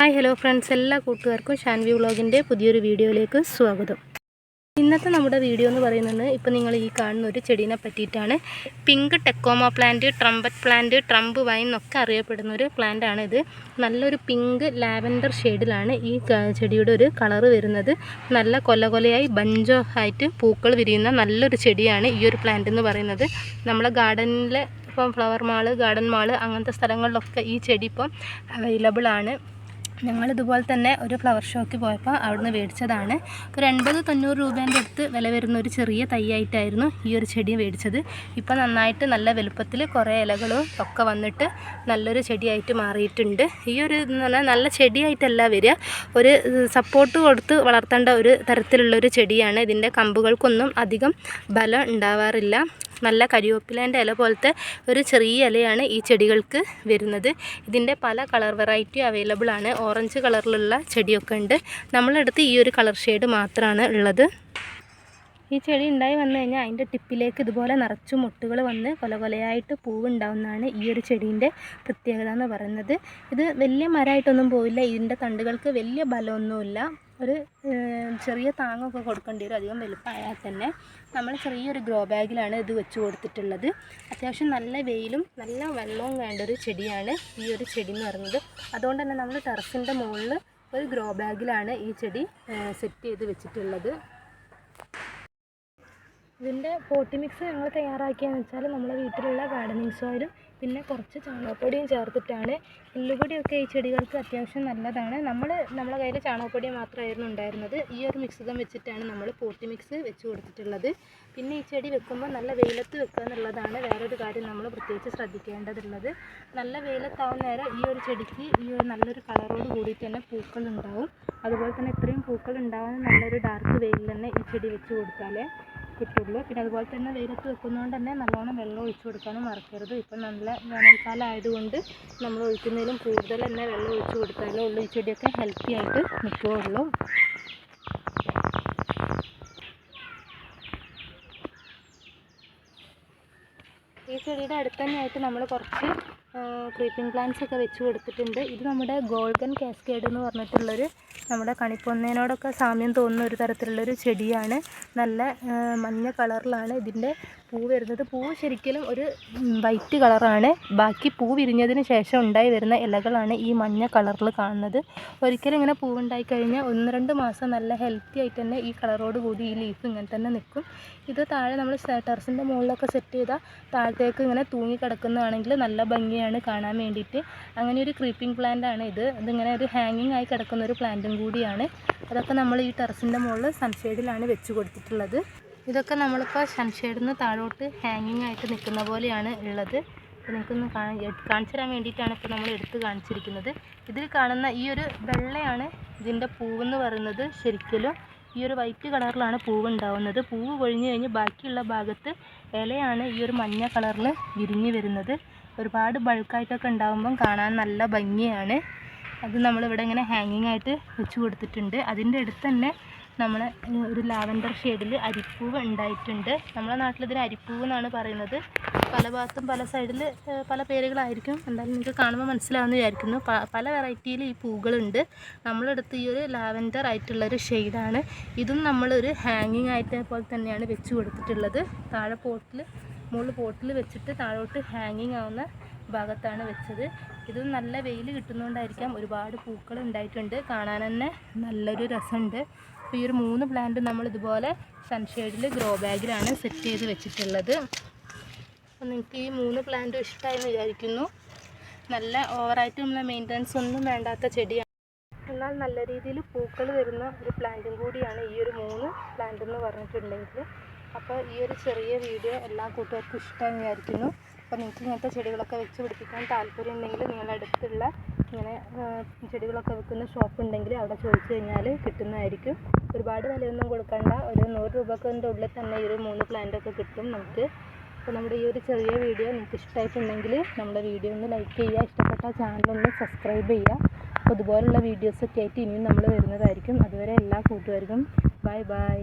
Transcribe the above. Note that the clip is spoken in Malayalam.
ഹായ് ഹലോ ഫ്രണ്ട്സ് എല്ലാ കൂട്ടുകാർക്കും ഷാൻവി വ്ളോഗിന്റെ പുതിയൊരു വീഡിയോയിലേക്ക് സ്വാഗതം. ഇന്നത്തെ നമ്മുടെ വീഡിയോ എന്ന് പറയുന്നത് ഇപ്പോൾ നിങ്ങൾ ഈ കാണുന്ന ഒരു ചെടീനെ പറ്റിയിട്ടാണ്. Pink tecoma plant trumpet plant trump vine എന്നൊക്കെ അറിയപ്പെടുന്ന ഒരു പ്ലാന്റ് ആണ് ഇത്. നല്ലൊരു പിങ്ക് ലാവൻഡർ ഷെയ്ഡിലാണ് ഈ ചെടിയുടെ ഒരു കളറ് വരുന്നത്. നല്ല കൊല കൊലയായി ബഞ്ചോ ആയിട്ട് പൂക്കൾ വിരിയുന്ന നല്ലൊരു ചെടിയാണ് ഈ ഒരു പ്ലാന്റ് എന്ന് പറയുന്നത്. നമ്മളെ ഗാർഡനിലെ ഇപ്പം ഫ്ലവർ മാൾ ഗാർഡൻ മാൾ അങ്ങനത്തെ സ്ഥലങ്ങളിലൊക്കെ ഈ ചെടി ഇപ്പം അവൈലബിൾ ആണ്. ഞങ്ങളിതുപോലെ തന്നെ ഒരു ഫ്ലവർ ഷോയ്ക്ക് പോയപ്പോൾ അവിടുന്ന് മേടിച്ചതാണ്. ഒരു എൺപത് തൊണ്ണൂറ് രൂപേന്റെ അടുത്ത് വില വരുന്ന ഒരു ചെറിയ തൈയായിട്ടായിരുന്നു ഈ ഒരു ചെടി മേടിച്ചത്. ഇപ്പോൾ നന്നായിട്ട് നല്ല വലുപ്പത്തിൽ കുറേ ഇലകളും ഒക്കെ വന്നിട്ട് നല്ലൊരു ചെടിയായിട്ട് മാറിയിട്ടുണ്ട്. ഈ ഒരു എന്ന് പറഞ്ഞാൽ നല്ല ചെടിയായിട്ടല്ല വരിക. ഒരു സപ്പോർട്ട് കൊടുത്ത് വളർത്തേണ്ട ഒരു തരത്തിലുള്ളൊരു ചെടിയാണ്. ഇതിന്റെ കമ്പുകൾക്കൊന്നും അധികം ബലം ഉണ്ടാവാറില്ല. നല്ല കരിവേപ്പിലേന്റെ ഇല പോലത്തെ ഒരു ചെറിയ ഇലയാണ് ഈ ചെടികൾക്ക് വരുന്നത്. ഇതിന്റെ പല കളർ വെറൈറ്റി അവൈലബിൾ ആണ്. ഓറഞ്ച് കളറിലുള്ള ചെടിയൊക്കെ ഉണ്ട്. നമ്മളെടുത്ത് ഈ ഒരു കളർ ഷെയ്ഡ് മാത്രമാണ് ഉള്ളത്. ഈ ചെടി ഉണ്ടായി വന്നു കഴിഞ്ഞാൽ അതിന്റെ ടിപ്പിലേക്ക് ഇതുപോലെ നിറച്ചു മുട്ടുകൾ വന്ന് കൊല കൊലയായിട്ട് പൂവുണ്ടാവുന്നതാണ് ഈ ഒരു ചെടീന്റെ പ്രത്യേകത എന്ന് പറയുന്നത്. ഇത് വലിയ മരമായിട്ടൊന്നും പോവില്ല. ഇതിന്റെ തണ്ടുകൾക്ക് വലിയ ബലമൊന്നുമില്ല. ഒരു ചെറിയ താങ്ങൊക്കെ കൊടുക്കേണ്ടി വരും. അധികം വലുപ്പമായാൽ തന്നെ നമ്മൾ ചെറിയൊരു ഗ്രോ ബാഗിലാണ് ഇത് വെച്ച് കൊടുത്തിട്ടുള്ളത്. അത്യാവശ്യം നല്ല വെയിലും നല്ല വെള്ളവും വേണ്ട ഒരു ചെടിയാണ് ഈ ഒരു ചെടി എന്ന് പറയുന്നത്. അതുകൊണ്ട് തന്നെ നമ്മൾ ടെറസിന്റെ മുകളിൽ ഒരു ഗ്രോ ബാഗിലാണ് ഈ ചെടി സെറ്റ് ചെയ്ത് വെച്ചിട്ടുള്ളത്. ഇതിന്റെ പോട്ടി മിക്സ് ഞങ്ങൾ തയ്യാറാക്കിയെന്ന് വെച്ചാൽ നമ്മുടെ വീട്ടിലുള്ള ഗാർഡനിങ് സോയിലും പിന്നെ കുറച്ച് ചാണകപ്പൊടിയും ചേർത്തിട്ടാണ് എല്ലുപൊടിയൊക്കെ ഈ ചെടികൾക്ക് അത്യാവശ്യം നല്ലതാണ്. നമ്മൾ നമ്മുടെ കയ്യിൽ ചാണകപ്പൊടി മാത്രമായിരുന്നു ഉണ്ടായിരുന്നത്. ഈ ഒരു മിശ്രിതം വെച്ചിട്ടാണ് നമ്മൾ പോട്ടി മിക്സ് വെച്ച് കൊടുത്തിട്ടുള്ളത്. പിന്നെ ഈ ചെടി വെക്കുമ്പോൾ നല്ല വെയിലത്ത് വെക്കുക എന്നുള്ളതാണ് വേറൊരു കാര്യം നമ്മൾ പ്രത്യേകിച്ച് ശ്രദ്ധിക്കേണ്ടതുള്ളത്. നല്ല വെയിലത്താവുന്ന നേരം ഈ ഒരു ചെടിക്ക് ഈ ഒരു നല്ലൊരു കളറോട് കൂടിയിട്ട് തന്നെ പൂക്കൾ ഉണ്ടാവും അതുപോലെ തന്നെ ഇത്രയും പൂക്കൾ ഉണ്ടാവാൻ നല്ലൊരു ഡാർക്ക് വെയിൽ തന്നെ ഈ ചെടി വെച്ച് കൊടുത്താലേ കിട്ടുള്ളൂ. പിന്നെ അതുപോലെ തന്നെ വെയിലത്ത് വെക്കുന്നതുകൊണ്ട് തന്നെ നല്ലോണം വെള്ളം ഒഴിച്ചു കൊടുക്കാനും മറക്കരുത്. ഇപ്പം നല്ല വേനൽക്കാലം ആയതുകൊണ്ട് നമ്മൾ ഒഴിക്കുന്നതിലും കൂടുതൽ തന്നെ വെള്ളം ഒഴിച്ചു കൊടുത്താലേ ഉള്ളൂ. ഈ ചെടിയൊക്കെ ഹെൽത്തി ആയിട്ട് നിൽക്കുകയുള്ളൂ. ഈ ചെടിയുടെ അടുത്ത് തന്നെയായിട്ട് നമ്മൾ കുറച്ച് ക്രീപ്പിംഗ് പ്ലാന്റ്സ് ഒക്കെ വെച്ച് കൊടുത്തിട്ടുണ്ട്. ഇത് നമ്മുടെ ഗോൾഡൻ കാസ്കേഡ് എന്ന് പറഞ്ഞിട്ടുള്ളൊരു നമ്മുടെ കണിപ്പൊന്നേനോടൊക്കെ സാമ്യം തോന്നുന്ന ഒരു തരത്തിലുള്ളൊരു ചെടിയാണ്. നല്ല മഞ്ഞ കളറിലാണ് ഇതിന്റെ പൂ വരുന്നത്. പൂവ് ശരിക്കലും ഒരു വൈറ്റ് കളറാണ്. ബാക്കി പൂ വിരിഞ്ഞതിന് ശേഷം ഉണ്ടായി വരുന്ന ഇലകളാണ് ഈ മഞ്ഞ കളറിൽ കാണുന്നത്. ഒരിക്കലും ഇങ്ങനെ പൂവുണ്ടായി കഴിഞ്ഞാൽ ഒന്ന് രണ്ട് മാസം നല്ല ഹെൽത്തി ആയിട്ട് തന്നെ ഈ കളറോട് കൂടി ഈ ലീഫ് ഇങ്ങനെ തന്നെ നിൽക്കും. ഇത് താഴെ നമ്മൾ ടെറസിന്റെ മുകളിലൊക്കെ സെറ്റ് ചെയ്താൽ താഴത്തേക്ക് ഇങ്ങനെ തൂങ്ങി കിടക്കുന്നതാണെങ്കിൽ നല്ല ഭംഗിയാണ് കാണാൻ വേണ്ടിയിട്ട്. അങ്ങനെ ഒരു ക്രീപ്പിംഗ് പ്ലാന്റ് ആണ് ഇത്. ഇതിങ്ങനെ ഒരു ഹാങ്ങിങ് ആയി കിടക്കുന്ന ഒരു പ്ലാന്റും കൂടിയാണ്. അതൊക്കെ നമ്മൾ ഈ ടെറസിന്റെ മുകളിൽ സൺഷെയ്ഡിലാണ് വെച്ച് കൊടുത്തിട്ടുള്ളത്. ഇതൊക്കെ നമ്മളിപ്പോൾ സൺഷെയ്ഡിൽ നിന്ന് താഴോട്ട് ഹാങ്ങിങ് ആയിട്ട് നിൽക്കുന്ന പോലെയാണ് ഉള്ളത്. അപ്പോൾ നിങ്ങൾക്കൊന്ന് കാണിച്ചു തരാൻ വേണ്ടിയിട്ടാണ് ഇപ്പോൾ നമ്മൾ എടുത്ത് കാണിച്ചിരിക്കുന്നത്. ഇതിൽ കാണുന്ന ഈ ഒരു വെള്ളയാണ് ഇതിന്റെ പൂവെന്ന് പറയുന്നത് ശരിക്കലും. ഈ ഒരു വൈറ്റ് കളറിലാണ് പൂവ് ഉണ്ടാവുന്നത്. പൂവ് കൊഴിഞ്ഞു കഴിഞ്ഞ് ബാക്കിയുള്ള ഭാഗത്ത് ഇലയാണ് ഈ ഒരു മഞ്ഞ കളറിൽ വിരിഞ്ഞ് വരുന്നത്. ഒരുപാട് ബൾക്കായിട്ടൊക്കെ ഉണ്ടാകുമ്പം കാണാൻ നല്ല ഭംഗിയാണ്. അത് നമ്മളിവിടെ ഇങ്ങനെ ഹാങ്ങിങ് ആയിട്ട് വെച്ച് കൊടുത്തിട്ടുണ്ട്. അതിന്റെ അടുത്ത് തന്നെ നമ്മൾ ഒരു ലാവൻഡർ ഷെയ്ഡിൽ അരിപ്പൂവ് ഉണ്ടായിട്ടുണ്ട്. നമ്മളെ നാട്ടിൽ ഇതിന് അരിപ്പൂവ് എന്നാണ് പറയുന്നത്. പല ഭാഗത്തും പല സൈഡിൽ പല പേരുകളായിരിക്കും. എന്തായാലും നിങ്ങൾക്ക് കാണുമ്പോൾ മനസ്സിലാവുമെന്ന് വിചാരിക്കുന്നു. പല വെറൈറ്റിയിൽ ഈ പൂക്കളുണ്ട് നമ്മളെടുത്ത് ഈ ഒരു ലാവൻഡർ ആയിട്ടുള്ളൊരു ഷെയ്ഡാണ്. ഇതും നമ്മളൊരു ഹാങ്ങിങ് ആയിട്ട് പോലെ തന്നെയാണ് വെച്ച് കൊടുത്തിട്ടുള്ളത്. താഴെ പോട്ടിൽ മുകളിൽ പോട്ടിൽ വെച്ചിട്ട് താഴോട്ട് ഹാങ്ങിങ് ആവുന്ന ഭാഗത്താണ് വെച്ചത്. ഇത് നല്ല വെയിൽ കിട്ടുന്നതുകൊണ്ടായിരിക്കാം ഒരുപാട് പൂക്കൾ ഉണ്ടായിട്ടുണ്ട്. കാണാൻ തന്നെ നല്ലൊരു രസമുണ്ട്. അപ്പോൾ ഈ ഒരു മൂന്ന് പ്ലാന്റ് നമ്മൾ ഇതുപോലെ സൺഷെയ്ഡിൽ ഗ്രോ ബാഗിലാണ് സെറ്റ് ചെയ്ത് വെച്ചിട്ടുള്ളത്. അപ്പോൾ നിങ്ങൾക്ക് ഈ മൂന്ന് പ്ലാന്റും ഇഷ്ടമായെന്ന് വിചാരിക്കുന്നു. നല്ല ഓവറായിട്ട് നമ്മൾ മെയിന്റനൻസ് ഒന്നും വേണ്ടാത്ത ചെടിയാണ് എന്നാൽ നല്ല രീതിയിൽ പൂക്കൾ വരുന്ന ഒരു പ്ലാന്റും കൂടിയാണ് ഈ ഒരു മൂന്ന് പ്ലാന്റ് എന്ന് പറഞ്ഞിട്ടുണ്ടെങ്കിൽ അപ്പോൾ ഈ ഒരു ചെറിയ വീഡിയോ എല്ലാ കൂട്ടുകാർക്കും ഇഷ്ടമാണെന്ന് വിചാരിക്കുന്നു അപ്പോൾ നിങ്ങൾക്ക് ഇങ്ങനത്തെ ചെടികളൊക്കെ വെച്ച് പിടിപ്പിക്കാൻ താല്പര്യം ഉണ്ടെങ്കിൽ നിങ്ങളുടെ അടുത്തുള്ള ഇങ്ങനെ ചെടികളൊക്കെ വെക്കുന്ന ഷോപ്പ് ഉണ്ടെങ്കിൽ അവിടെ ചോദിച്ചു കഴിഞ്ഞാൽ കിട്ടുന്നതായിരിക്കും. ഒരുപാട് വിലയൊന്നും കൊടുക്കണ്ട. ഒരു നൂറ് രൂപക്കൊന്റെ ഉള്ളിൽ തന്നെ ഈ ഒരു മൂന്ന് ഒക്കെ കിട്ടും നമുക്ക്. അപ്പോൾ നമ്മുടെ ഈ ഒരു ചെറിയ വീഡിയോ നിങ്ങൾക്ക് ഇഷ്ടമായിട്ടുണ്ടെങ്കിൽ നമ്മുടെ വീഡിയോ ഒന്ന് ലൈക്ക് ചെയ്യുക. ഇഷ്ടപ്പെട്ട ചാനൽ ഒന്ന് സബ്സ്ക്രൈബ് ചെയ്യുക. അപ്പോൾ ഇതുപോലുള്ള വീഡിയോസൊക്കെ ആയിട്ട് ഇനിയും നമ്മൾ വരുന്നതായിരിക്കും. അതുവരെ എല്ലാ കൂട്ടുകാർക്കും ബൈ ബൈ